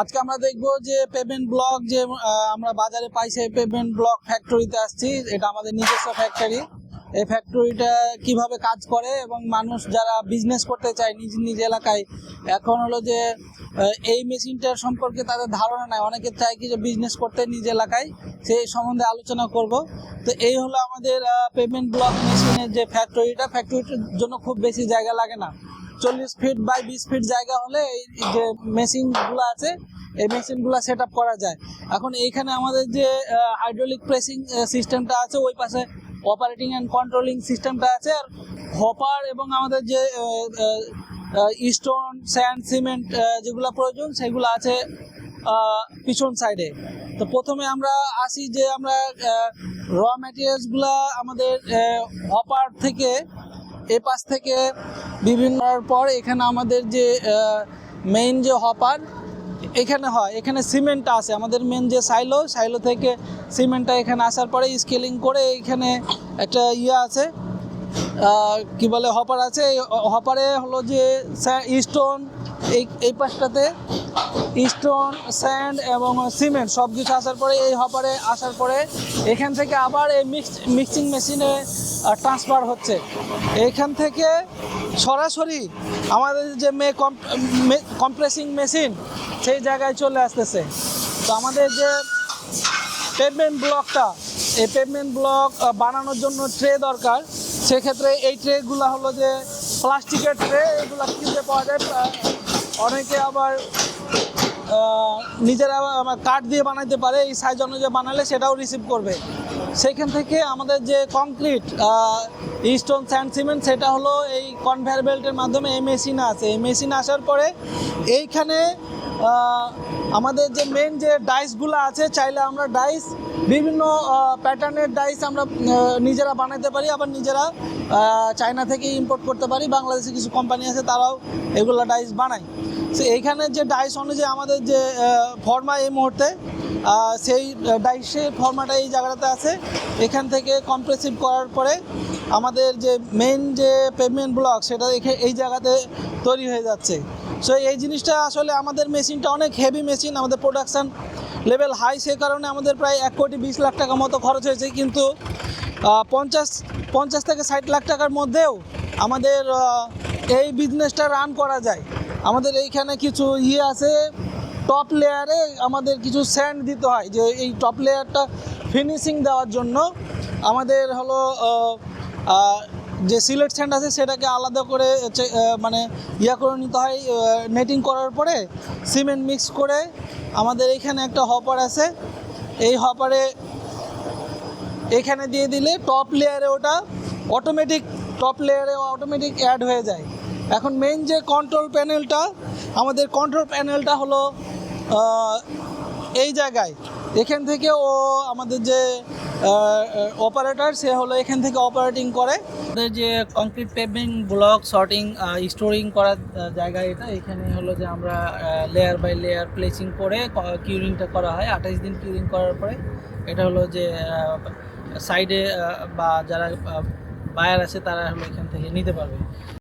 আজকে আমরা দেখব যে পেমেন্ট ব্লক যে আমরা বাজারে পাই সেই পেমেন্ট ব্লক ফ্যাক্টরিতে আসছি। এটা আমাদের নিজস্ব ফ্যাক্টরি এই ফ্যাক্টরিটা কীভাবে কাজ করে এবং মানুষ যারা বিজনেস করতে চায় নিজ নিজ এলাকায়, এখন হলো যে এই মেশিনটার সম্পর্কে তাদের ধারণা নাই। অনেকে চায় কি যে বিজনেস করতে নিজ এলাকায়, সেই সম্বন্ধে আলোচনা করব। তো এই হলো আমাদের পেমেন্ট ব্লক মেশিনের যে ফ্যাক্টরিটা ফ্যাক্টরিটার জন্য খুব বেশি জায়গা লাগে না। চল্লিশ ফিট বাই বিশ ফিট জায়গা হলে এই যে মেশিনগুলো আছে, এই মেশিনগুলো সেট আপ করা যায়। এখন এইখানে আমাদের যে হাইড্রোলিক প্রেসিং সিস্টেমটা আছে, ওই পাশে অপারেটিং অ্যান্ড কন্ট্রোলিং সিস্টেমটা আছে। আর হপার এবং আমাদের যে স্টোন স্যান্ড সিমেন্ট যেগুলো প্রয়োজন, সেগুলো আছে পিছন সাইডে তো প্রথমে আমরা আসি যে আমরা র ম্যাটেরিয়ালসগুলা আমাদের হপার থেকে এ পাশ থেকে বিভিন্ন পর এখানে আমাদের যে মেইন যে হপার এখানে হয়, এখানে সিমেন্টটা আছে। আমাদের মেন যে সাইলো সাইলো থেকে সিমেন্টটা এখানে আসার পরে স্কেলিং করে এখানে একটা ইয়ে আছে কি বলে হপার আছে। এই হপারে হলো যে স্টোন এই এই পাশটাতে স্টোন স্যান্ড এবং সিমেন্ট সব কিছু আসার পরে, এই হপারে আসার পরে, এখান থেকে আবার এই মিক্স মিক্সিং মেশিনে ট্রান্সফার হচ্ছে। এইখান থেকে সরাসরি আমাদের যে মে কম্প্রেসিং মেশিন সেই জায়গায় চলে আসতেছে। তো আমাদের যে পেভমেন্ট ব্লকটা এই পেভমেন্ট ব্লক বানানোর জন্য ট্রে দরকার। সেক্ষেত্রে এই ট্রেগুলো হলো যে প্লাস্টিকের ট্রে এগুলো কিনতে পাওয়া যায় অনেকে আবার নিজেরা কাঠ দিয়ে বানাইতে পারে, এই সাইজ অনুযায়ী বানালে সেটাও রিসিভ করবে। সেখান থেকে আমাদের যে কংক্রিট স্টোন স্যান্ড সিমেন্ট সেটা হলো এই কনভেয়ার বেল্টের মাধ্যমে এই মেশিন আসে। এই মেশিন আসার পরে এইখানে আমাদের যে মেন যে ডাইসগুলো আছে, চাইলে আমরা ডাইস বিভিন্ন প্যাটার্নের ডাইস আমরা নিজেরা বানাইতে পারি, আবার নিজেরা চায়না থেকে ইম্পোর্ট করতে পারি, বাংলাদেশে কিছু কোম্পানি আছে তারাও এগুলো ডাইস বানায়। সে এইখানে যে ডাইস অনুযায়ী আমাদের যে ফর্মা এই মুহূর্তে সেই ডাইসের ফর্মাটা এই জায়গাটাতে আছে। এখান থেকে কম্প্রেসিভ করার পরে আমাদের যে মেন যে পেমেন্ট ব্লক সেটা এই জায়গাতে তৈরি হয়ে যাচ্ছে। সো এই জিনিসটা আসলে আমাদের মেশিনটা অনেক হেভি মেশিন আমাদের প্রোডাকশান লেভেল হাই সে কারণে আমাদের প্রায় এক কোটি বিশ লাখ টাকা মতো খরচ হয়েছে। কিন্তু পঞ্চাশ পঞ্চাশ থেকে ষাট লাখ টাকার মধ্যেও আমাদের এই বিজনেসটা রান করা যায়। আমাদের এইখানে কিছু ইয়ে আছে টপ লেয়ারে আমাদের কিছু স্যান্ড দিতে হয়, যে এই টপ লেয়ারটা ফিনিশিং দেওয়ার জন্য। আমাদের হলো যে সিলেট স্যান্ড আছে, সেটাকে আলাদা করে মানে ইয়া করে নিতে হয় নেটিং করার পরে সিমেন্ট মিক্স করে আমাদের এইখানে একটা হপার আছে। এই হপারে এখানে দিয়ে দিলে টপ লেয়ারে ওটা অটোমেটিক টপ লেয়ারে অটোমেটিক অ্যাড হয়ে যায়। এখন মেইন যে কন্ট্রোল প্যানেলটা আমাদের কন্ট্রোল প্যানেলটা হলো এই জায়গায়। এখান থেকে ও আমাদের যে অপারেটর সে হলো এখান থেকে অপারেটিং করে। যে concrete pavement block sorting storing করার জায়গা এটা, এখানে হলো যে আমরা লেয়ার বাই লেয়ার প্লেসিং করে কিউরিংটা করা হয়, আঠাশ দিন কিউরিং করার পরে। এটা হলো যে সাইডে বা যারা বায়ার আছে তারা হলো এখান থেকে নিতে পারবে।